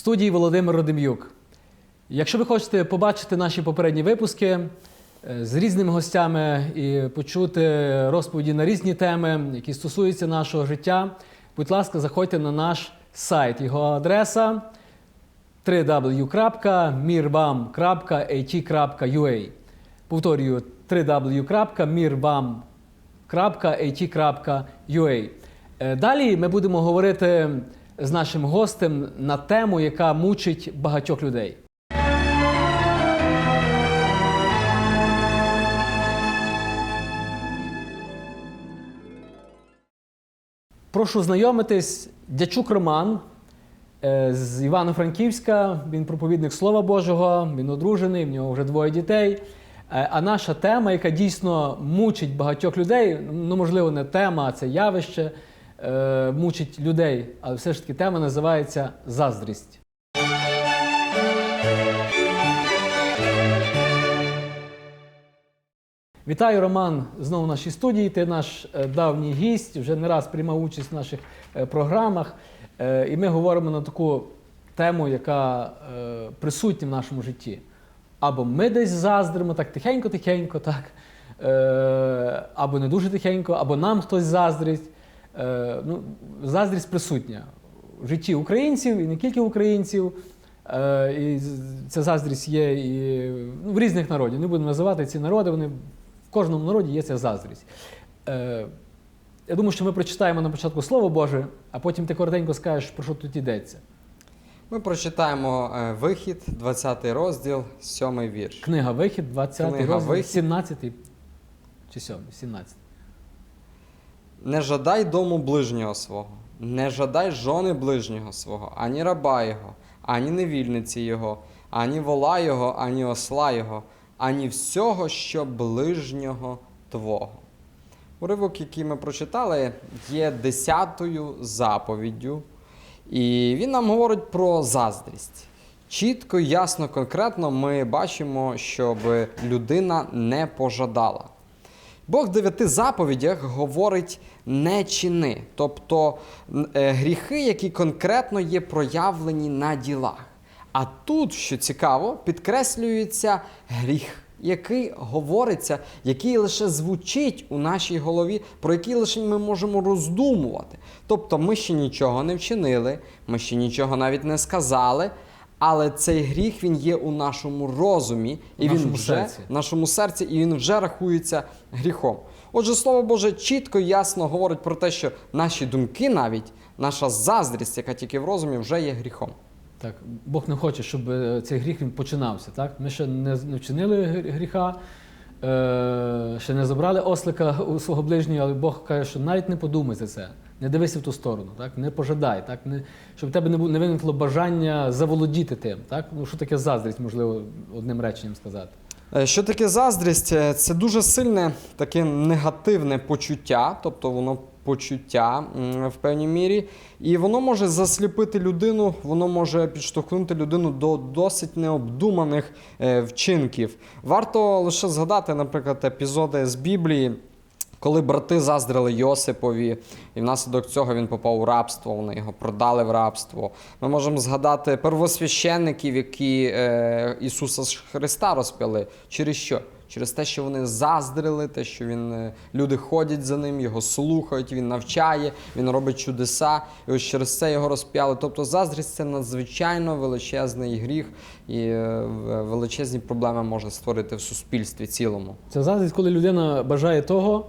Студії Володимир Родим'юк. Якщо ви хочете побачити наші попередні випуски е, з різними гостями і почути розповіді на різні теми, які стосуються нашого життя, будь ласка, заходьте на наш сайт. Його адреса www.mirbam.at.ua Повторюю, www.mirbam.at.ua Е, Далі ми будемо говорити з нашим гостем на тему, яка мучить багатьох людей. Прошу знайомитись, дячук Роман е, з Івано-Франківська. Він проповідник Слова Божого, він одружений, в нього вже двоє дітей. Е, А наша тема, яка дійсно мучить багатьох людей, ну можливо, не тема, а це явище, е, мучить людей, але все ж таки тема називається заздрість. Вітаю, Роман, знову в нашій студії. Ти наш е, давній гість, вже не раз приймав участь в наших е, програмах. І ми говоримо на таку тему, яка присутня в нашому житті. Або ми десь заздримо, так тихенько-тихенько, так. Або не дуже тихенько, або нам хтось заздрить. Е, Ну, заздрість присутня в житті українців і не тільки українців. Е, І ця заздрість є і ну, в різних народів. Не будемо називати ці народи, вони в кожному народі є ця заздрість. Е, Я думаю, що ми прочитаємо на початку Слово Боже, а потім ти коротенько скажеш, про що тут йдеться. Ми прочитаємо вихід, 20 розділ, 7 вірш. Книга Вихід, 20 Книга розділ, Вихід. 17 чи 7, 17. Не жадай дому ближнього свого, не жадай жони ближнього свого, ані раба його, ані невільниці його, ані вола його, ані осла його, ані всього, що ближнього твого. Уривок, який ми прочитали, є десятою заповіддю, і він нам говорить про заздрість. Чітко, ясно, конкретно ми бачимо, щоб людина не пожадала. Бог в дев'яти заповідях говорить не чини, тобто е, гріхи, які конкретно є проявлені на ділах. А тут, що цікаво, підкреслюється гріх, який говориться, який лише звучить у нашій голові, про який лише ми можемо роздумувати. Тобто ми ще нічого не вчинили, ми ще нічого навіть не сказали. Але цей гріх він є у нашому розумі, і У він нашому вже серці. в нашому серці, і він вже рахується гріхом. Отже, слово Боже чітко і ясно говорить про те, що наші думки, навіть наша заздрість, яка тільки в розумі, вже є гріхом. Так, Бог не хоче, щоб е, цей гріх він починався. Так? Ми ще не, не вчинили гріха, е, ще не забрали ослика у свого ближнього, але Бог каже, що навіть не подумай за це, не дивися в ту сторону, так? не пожадай, так? Не, щоб в тебе не, не виникло бажання заволодіти тим. Так? Ну, що таке заздрість, можливо, одним реченням сказати. Е, Що таке заздрість? Е, Це дуже сильне таке негативне почуття, тобто воно почуття в певній мірі, і воно може засліпити людину, воно може підштовхнути людину до досить необдуманих е, вчинків. Варто лише згадати, наприклад, епізоди з Біблії. Коли брати заздрили Йосипові, і внаслідок цього він попав у рабство, вони його продали в рабство. Ми можемо згадати первосвященників, які е, Ісуса Христа розп'яли. Через що? Через те, що вони заздрили, те, що він, е, люди ходять за ним, його слухають, він навчає, він робить чудеса, і ось через це його розп'яли. Тобто заздрість це надзвичайно величезний гріх і е, величезні проблеми може створити в суспільстві цілому. Це заздрість, коли людина бажає того,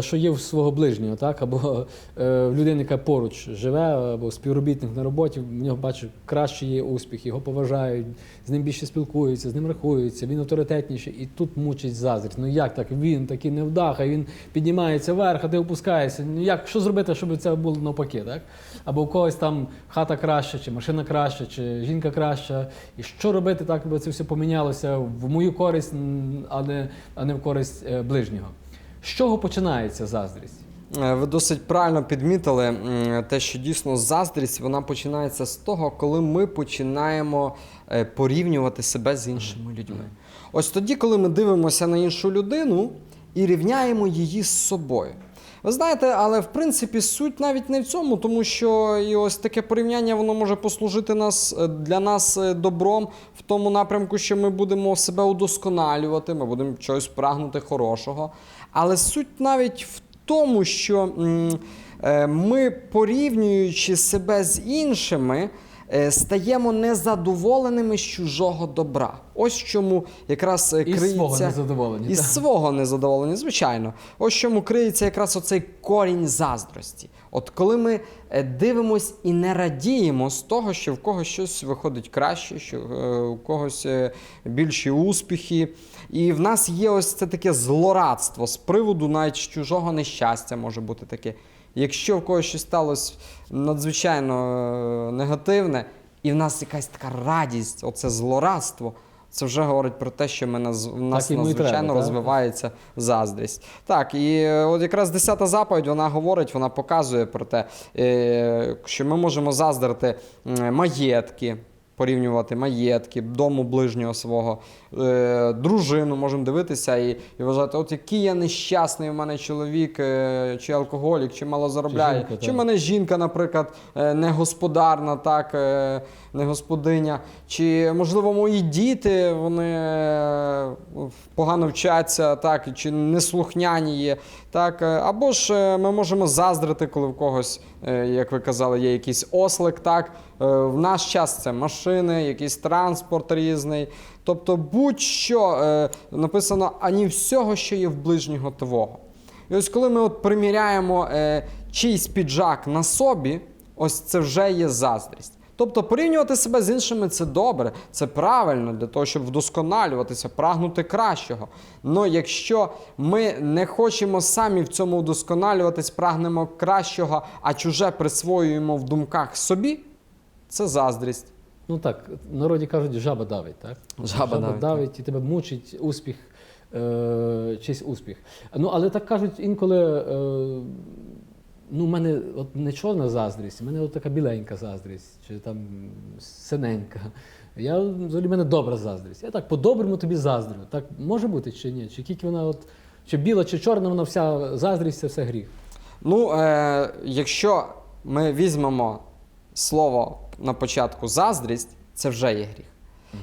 що є в свого ближнього, так? або е, в людини, яка поруч живе, або співробітник на роботі, в нього бачить кращий є успіх, його поважають, з ним більше спілкуються, з ним рахуються, він авторитетніший, і тут мучить заздрість. Ну як так? Він такий невдаха, він піднімається вверх, а ти опускаєшся. Ну як що зробити, щоб це було навпаки, так? Або у когось там хата краща, чи машина краща, чи жінка краща. І що робити так, аби це все помінялося в мою користь, а не, а не в користь е, ближнього. З чого починається заздрість? Е, Ви досить правильно підмітили те, що дійсно заздрість вона починається з того, коли ми починаємо е, порівнювати себе з іншими людьми. Ось тоді, коли ми дивимося на іншу людину і рівняємо її з собою. Ви знаєте, але в принципі суть навіть не в цьому, тому що і ось таке порівняння воно може послужити нас е, для нас добром в тому напрямку, що ми будемо себе удосконалювати, ми будемо чогось прагнути хорошого. Але суть навіть в тому, що е, ми, порівнюючи себе з іншими, стаємо незадоволеними з чужого добра. Ось чому якраз е, криється свого незадоволення. і свого незадоволення, звичайно. Ось чому криється якраз оцей корінь заздрості. От коли ми е, дивимось і не радіємо з того, що в когось щось виходить краще, що е, у когось е, більші успіхи. І в нас є ось це таке злорадство з приводу навіть чужого нещастя може бути таке. Якщо в когось щось сталося надзвичайно е, негативне, і в нас якась така радість, оце злорадство, це вже говорить про те, що ми наз... в нас і надзвичайно треба, так? розвивається заздрість. Так, і е, от якраз 10 заповідь вона говорить, вона показує про те, е, що ми можемо заздрити маєтки. Порівнювати маєтки, дому ближнього свого, е, дружину можемо дивитися і, і вважати, от який я нещасний, у мене чоловік, е, чи алкоголік, чи мало заробляє, жінка, чи в мене жінка, наприклад, е, негосподарна, так, е, не господиня, чи можливо мої діти вони е, погано вчаться, так, чи неслухняні є. Так, е, або ж е, ми можемо заздрити, коли в когось, е, як ви казали, є якийсь ослик. Так, в наш час це машини, якийсь транспорт різний. Тобто, будь-що написано ані всього, що є в ближнього твого. І ось коли ми от приміряємо чийсь піджак на собі, ось це вже є заздрість. Тобто порівнювати себе з іншими це добре, це правильно для того, щоб вдосконалюватися, прагнути кращого. Но якщо ми не хочемо самі в цьому вдосконалюватись, прагнемо кращого, а чуже присвоюємо в думках собі, це заздрість. Ну так, в народі кажуть, жаба давить, так? Жаба давить, давить і тебе мучить успіх, е, чийсь успіх. Ну, але так кажуть інколи. Е, Ну, в мене от не чорна заздрість, в мене от така біленька заздрість, чи там синенька. Я взагалі в мене добра заздрість. Я так по-доброму тобі заздрю. Так може бути чи ні? Чи тільки вона от чи біла, чи чорна, вона вся заздрість, це все гріх. Ну, е, якщо ми візьмемо слово на початку заздрість, це вже є гріх.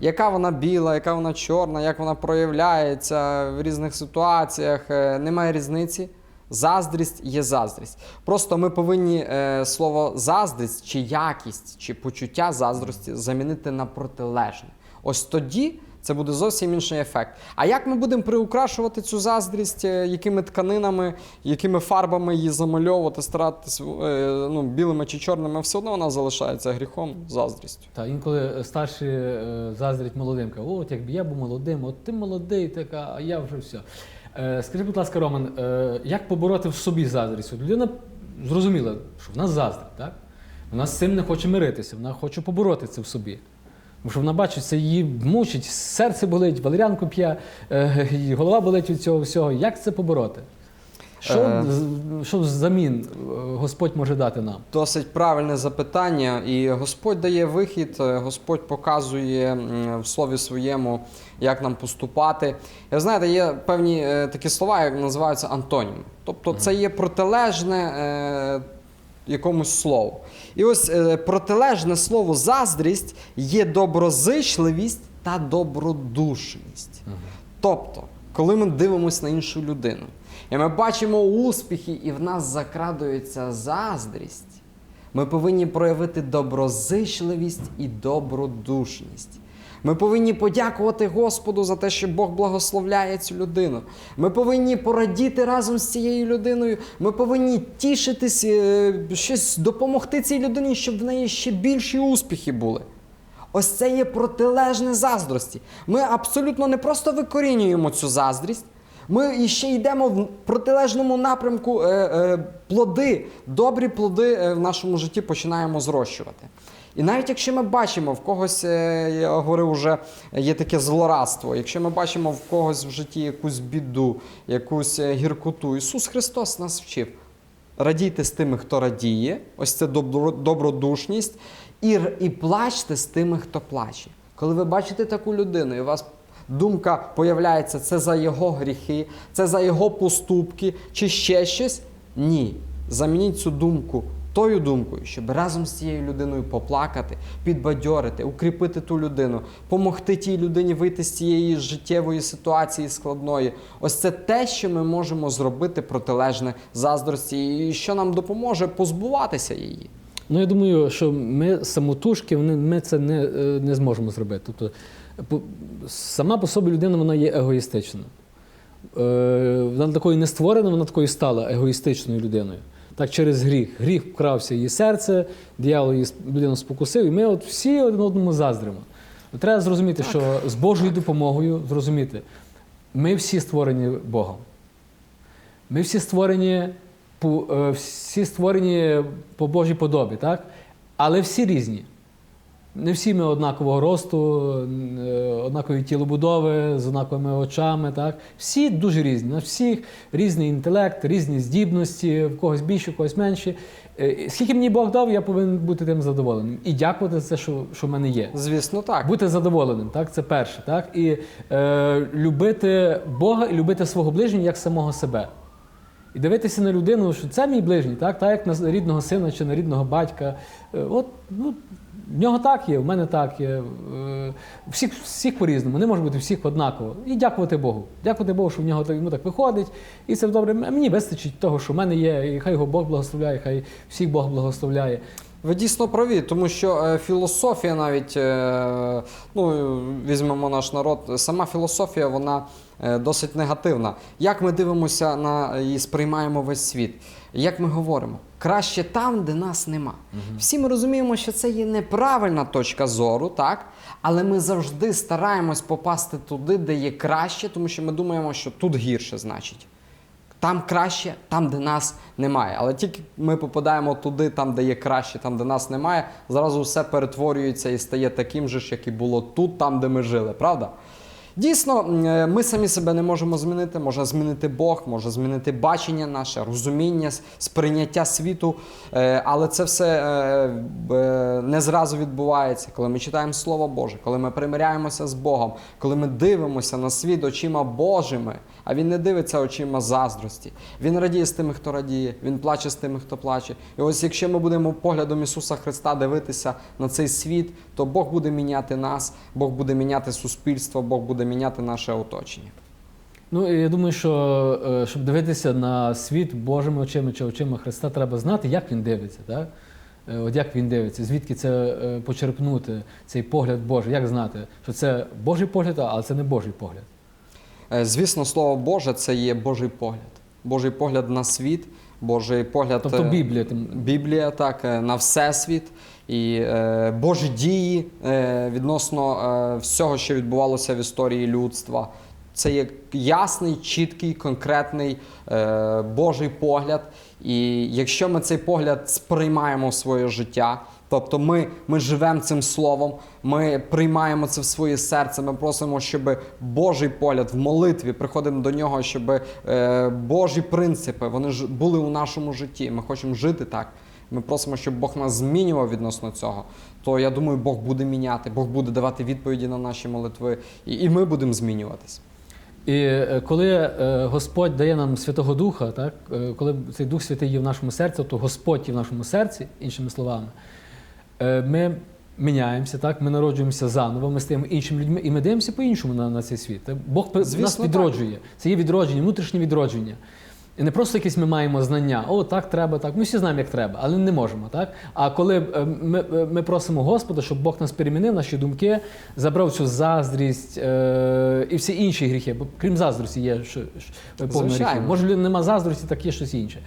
Яка вона біла, яка вона чорна, як вона проявляється в різних ситуаціях, е, немає різниці. Заздрість є заздрість. Просто ми повинні е, слово заздрість чи якість, чи почуття заздрості замінити на протилежне. Ось тоді це буде зовсім інший ефект. А як ми будемо приукрашувати цю заздрість, е, якими тканинами, якими фарбами її замальовувати, старатися е, ну, білими чи чорними, все одно вона залишається гріхом, заздрістю. Та інколи старші е, заздрять молодим. Кажуть, от якби я був молодим, от ти молодий, така, а я вже все. Е, скажи, будь ласка, Роман, е, як побороти в собі заздрість? Людина зрозуміла, що в нас заздрить, так? Вона з цим не хоче миритися, вона хоче побороти це в собі. Тому що вона бачить, це її мучить, серце болить, валеріанку п'є, е, голова болить від цього всього. Як це побороти? Що, Е. що взамін е, Господь може дати нам? Досить правильне запитання, і Господь дає вихід, е, Господь показує в слові своєму, як нам поступати. Ви знаєте, є певні такі слова, як називаються антоніми. Тобто це є протилежне якомусь слову. І ось е, протилежне слово заздрість є доброзичливість та добродушність. Тобто, коли ми дивимося на іншу людину, і ми бачимо успіхи, і в нас закрадується заздрість, ми повинні проявити доброзичливість і добродушність. Ми повинні подякувати Господу за те, що Бог благословляє цю людину. Ми повинні порадіти разом з цією людиною. Ми повинні тішитись, е, щось допомогти цій людині, щоб в неї ще більші успіхи були. Ось це є протилежне заздрості. Ми абсолютно не просто викорінюємо цю заздрість, ми іще йдемо в протилежному напрямку е, е, плоди, добрі плоди е, в нашому житті починаємо зрощувати. І навіть якщо ми бачимо в когось, е, я говорив вже, є таке злорадство, якщо ми бачимо в когось в житті якусь біду, якусь е, гіркоту, Ісус Христос нас вчив. Радійте з тими, хто радіє, ось це добродушність, і, і плачте з тими, хто плаче. Коли ви бачите таку людину, і вас думка появляється, це за його гріхи, це за його поступки чи ще щось, Ні. Замініть цю думку тою думкою, щоб разом з цією людиною поплакати, підбадьорити, укріпити ту людину, помогти тій людині вийти з цієї життєвої ситуації складної. Ось це те, що ми можемо зробити протилежне заздрості, і що нам допоможе позбуватися її. Ну, я думаю, що ми самотужки ми це не, е, не зможемо зробити. Тобто, сама по собі людина вона є егоїстична. Е, Вона такою не створена, вона такою стала егоїстичною людиною. Так, через гріх. Гріх вкрався її серце, диявол її людину спокусив, і ми от всі один одному заздримо. Треба зрозуміти, що з Божою допомогою зрозуміти, ми всі створені Богом. Ми всі створені всі створені по Божій подобі, так? але всі різні. Не всі ми однакового росту, е, однакової тілобудови, з однаковими очами. Так? Всі дуже різні. На всіх різний інтелект, різні здібності, в когось більше, в когось менші. Е, Скільки мені Бог дав, я повинен бути тим задоволеним. І дякувати за те, що, що в мене є. Звісно, так. Бути задоволеним, так? це перше. Так? І е, любити Бога і любити свого ближнього як самого себе. І дивитися на людину, що це мій ближній, так? так як на рідного сина чи на рідного батька. Е, От, ну, в нього так є, в мене так є. Е, Всіх, всіх по-різному, не може бути всіх однаково. І дякувати Богу. Дякувати Богу, що в нього так, йому так виходить. І це добре. Мені вистачить того, що в мене є, і хай його Бог благословляє, хай всіх Бог благословляє. Ви дійсно праві, тому що е, філософія навіть, е, ну візьмемо наш народ, сама філософія вона е, досить негативна. Як ми дивимося на і сприймаємо весь світ? Як ми говоримо? Краще там, де нас нема. Всі ми розуміємо, що це є неправильна точка зору, так? Але ми завжди стараємось попасти туди, де є краще, тому що ми думаємо, що тут гірше, значить. Там краще, там, де нас немає. Але тільки ми попадаємо туди, там, де є краще, там, де нас немає, зразу все перетворюється і стає таким же ж, як і було тут, там, де ми жили, правда? Дійсно, е, ми самі себе не можемо змінити, може змінити Бог, може змінити бачення наше, розуміння, сприйняття світу. Е, Але це все е, не зразу відбувається, коли ми читаємо Слово Боже, коли ми примиряємося з Богом, коли ми дивимося на світ очима Божими, а він не дивиться очима заздрості. Він радіє з тими, хто радіє, він плаче з тими, хто плаче. І ось якщо ми будемо поглядом Ісуса Христа дивитися на цей світ, то Бог буде міняти нас, Бог буде міняти суспільство, Бог буде міняти наше оточення. Ну, я думаю, що е, щоб дивитися на світ Божими очима чи очима Христа, треба знати, як він дивиться. Так? Е, От як він дивиться, звідки це е, почерпнути, цей погляд Божий, як знати, що це Божий погляд, але це не Божий погляд. Е, Звісно, Слово Боже це є Божий погляд. Божий погляд на світ, Божий погляд. Тобто е, Біблія Біблія, так, е, на всесвіт і е, Божі дії е, відносно е, всього, що відбувалося в історії людства. Це є ясний, чіткий, конкретний е, Божий погляд. І якщо ми цей погляд сприймаємо в своє життя, тобто ми, ми живемо цим словом, ми приймаємо це в своє серце, ми просимо, щоб Божий погляд в молитві приходимо до нього, щоб е, Божі принципи вони ж були у нашому житті. Ми хочемо жити так. Ми просимо, щоб Бог нас змінював відносно цього. То я думаю, Бог буде міняти, Бог буде давати відповіді на наші молитви, і, і ми будемо змінюватись. І е, коли е, Господь дає нам Святого Духа, так, е, коли цей Дух Святий є в нашому серці, то Господь є в нашому серці, іншими словами, ми міняємося, так, ми народжуємося заново, ми стаємо іншими людьми, і ми дивимося по-іншому на, на цей світ. Так? Бог Звісно, нас так. відроджує. Це є відродження, внутрішнє відродження. І не просто якісь ми маємо знання, о, так треба, так. Ми всі знаємо, як треба, але не можемо. Так? А коли е, ми, е, ми просимо Господа, щоб Бог нас перемінив, наші думки, забрав цю заздрість е, і всі інші гріхи, бо крім заздрості є що, що, повно гріхів. Може, нема заздрості, так є щось інше.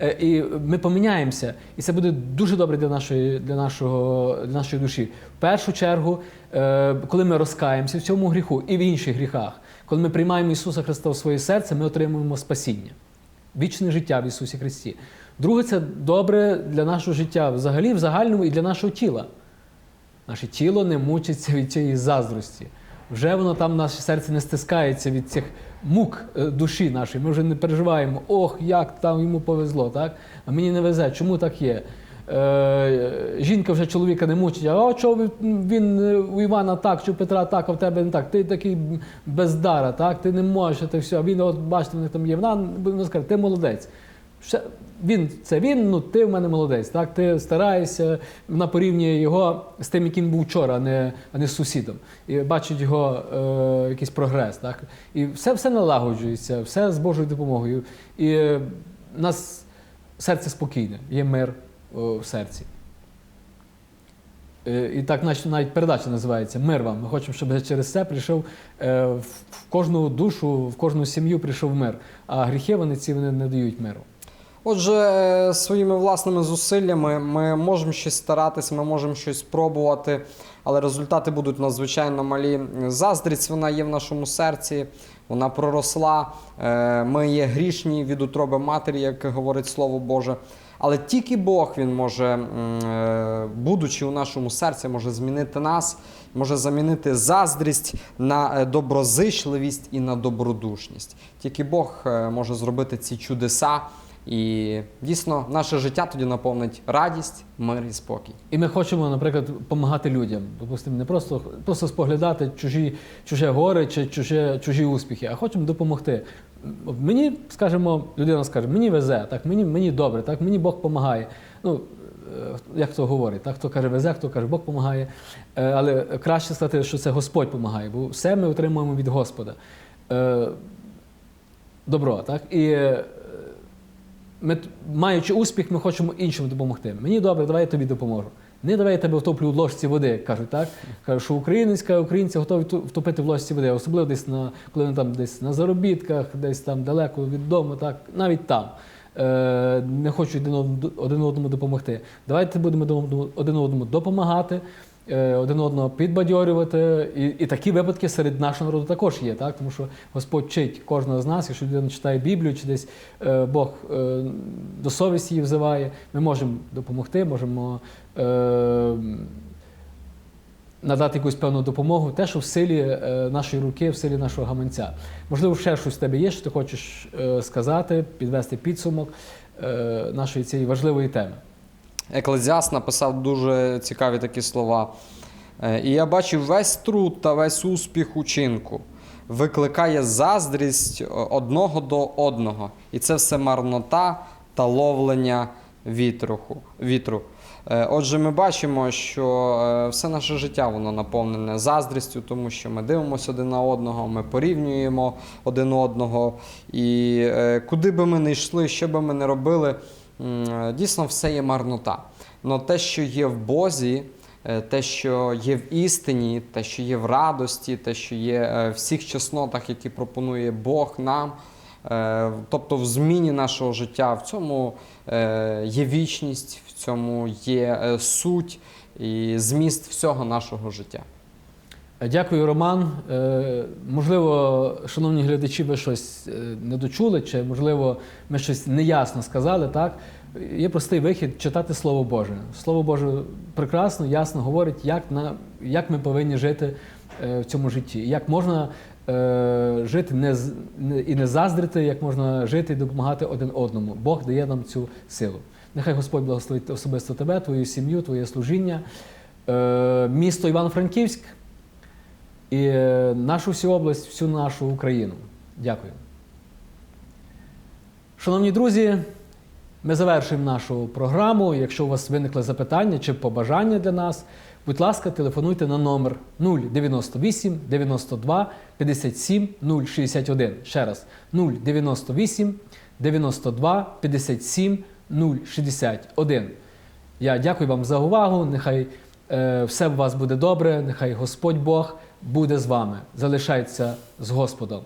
Е, і ми поміняємося, і це буде дуже добре для нашої, для нашого, для нашої душі. В першу чергу, е, коли ми розкаємося в цьому гріху і в інших гріхах, коли ми приймаємо Ісуса Христа в своє серце, ми отримуємо спасіння вічне життя в Ісусі Христі. Друге, це добре для нашого життя взагалі, в загальному і для нашого тіла. Наше тіло не мучиться від цієї заздрості. Вже воно там наше серце не стискається від цих мук е, душі нашої. Ми вже не переживаємо, ох, як там йому повезло, так? а мені не везе. Чому так є? Е, жінка вже чоловіка не мучить, а чого він е, у Івана так, чи у Петра так, а в тебе не так. Ти такий бездара, так? ти не можеш, це все. Він, от бачите, в них там є. Вона, вона скаже, ти молодець. Він це він, ну ти в мене молодець. Так? Ти стараєшся, вона порівнює його з тим, яким був вчора, а не, а не з сусідом. І бачить його е, якийсь прогрес. Так? І все, все налагоджується, все з Божою допомогою. І е, нас серце спокійне, є мир в серці. Е, І так навіть, передача називається Мир вам. Ми хочемо, щоб через це прийшов е, в кожну душу, в кожну сім'ю прийшов мир. А гріхи вони ці вони не дають миру. Отже, е, своїми власними зусиллями ми можемо щось старатися, ми можемо щось пробувати, але результати будуть надзвичайно малі. Заздрість вона є в нашому серці, вона проросла. Ми є грішні від утроби матері, як говорить Слово Боже. Але тільки Бог він може, е, будучи у нашому серці, може змінити нас, може замінити заздрість на е, доброзичливість і на добродушність. Тільки Бог е, може зробити ці чудеса. І дійсно наше життя тоді наповнить радість, мир і спокій. І ми хочемо, наприклад, допомагати людям. Допустимо, не просто, просто споглядати чужі, чуже горе чи чуже, чужі успіхи, а хочемо допомогти. Мені, скажімо, людина скаже, мені везе, так, мені, мені добре, так, мені Бог допомагає. Ну, е, як хто говорить, так, хто каже везе, хто каже Бог допомагає. Але краще сказати, що це Господь допомагає, бо все ми отримуємо від Господа. Е, Добро, так? І е, ми, маючи успіх, ми хочемо іншим допомогти. Мені добре, давай я тобі допоможу. Не давай я тебе втоплю в ложці води, кажуть, так? Кажуть, що українська, українці готові втопити в ложці води, особливо десь на коли вони там десь на заробітках, десь там далеко від дому, так, навіть там. Е, не хочуть один одному, допомогти. Давайте будемо один одному допомагати, один одного підбадьорювати. І, і такі випадки серед нашого народу також є, так? тому що Господь вчить кожного з нас, якщо людина читає Біблію, чи десь е, Бог е, до совісті її взиває, ми можемо допомогти, можемо е, надати якусь певну допомогу, те, що в силі е, нашої руки, в силі нашого гаманця. Можливо, ще щось в тебе є, що ти хочеш е, сказати, підвести підсумок е, нашої цієї важливої теми. Еклезіаст написав дуже цікаві такі слова. Е, І я бачив весь труд та весь успіх учинку. Викликає заздрість е, одного до одного. І це все марнота та ловлення вітруху, вітру. Е, Отже, ми бачимо, що все наше життя воно наповнене заздрістю, тому що ми дивимося один на одного, ми порівнюємо один одного. І куди би ми не йшли, що би ми не робили, дійсно все є марнота. Но те, що є в Бозі, е, те, що є в істині, те, що є в радості, те, що є е, в всіх чеснотах, які пропонує Бог нам, е, тобто в зміні нашого життя, в цьому е, є вічність, в цьому є е, суть і зміст всього нашого життя. Дякую, Роман. Е, Можливо, шановні глядачі, ви щось е, не дочули, чи можливо, ми щось неясно сказали. Так є простий вихід читати Слово Боже. Слово Боже прекрасно, ясно говорить, як на як ми повинні жити е, в цьому житті, як можна жити не, і не заздрити, як можна жити і допомагати один одному. Бог дає нам цю силу. Нехай Господь благословить особисто тебе, твою сім'ю, твоє служіння, місто Івано-Франківськ і е, нашу всю область, всю нашу Україну. Дякую. Шановні друзі, ми завершуємо нашу програму. Якщо у вас виникли запитання чи побажання для нас, будь ласка, телефонуйте на номер 098 92 57 061. Ще раз 098 92 57 061. Я дякую вам за увагу. Нехай все у вас буде добре, нехай Господь Бог буде з вами. Залишайтеся з Господом.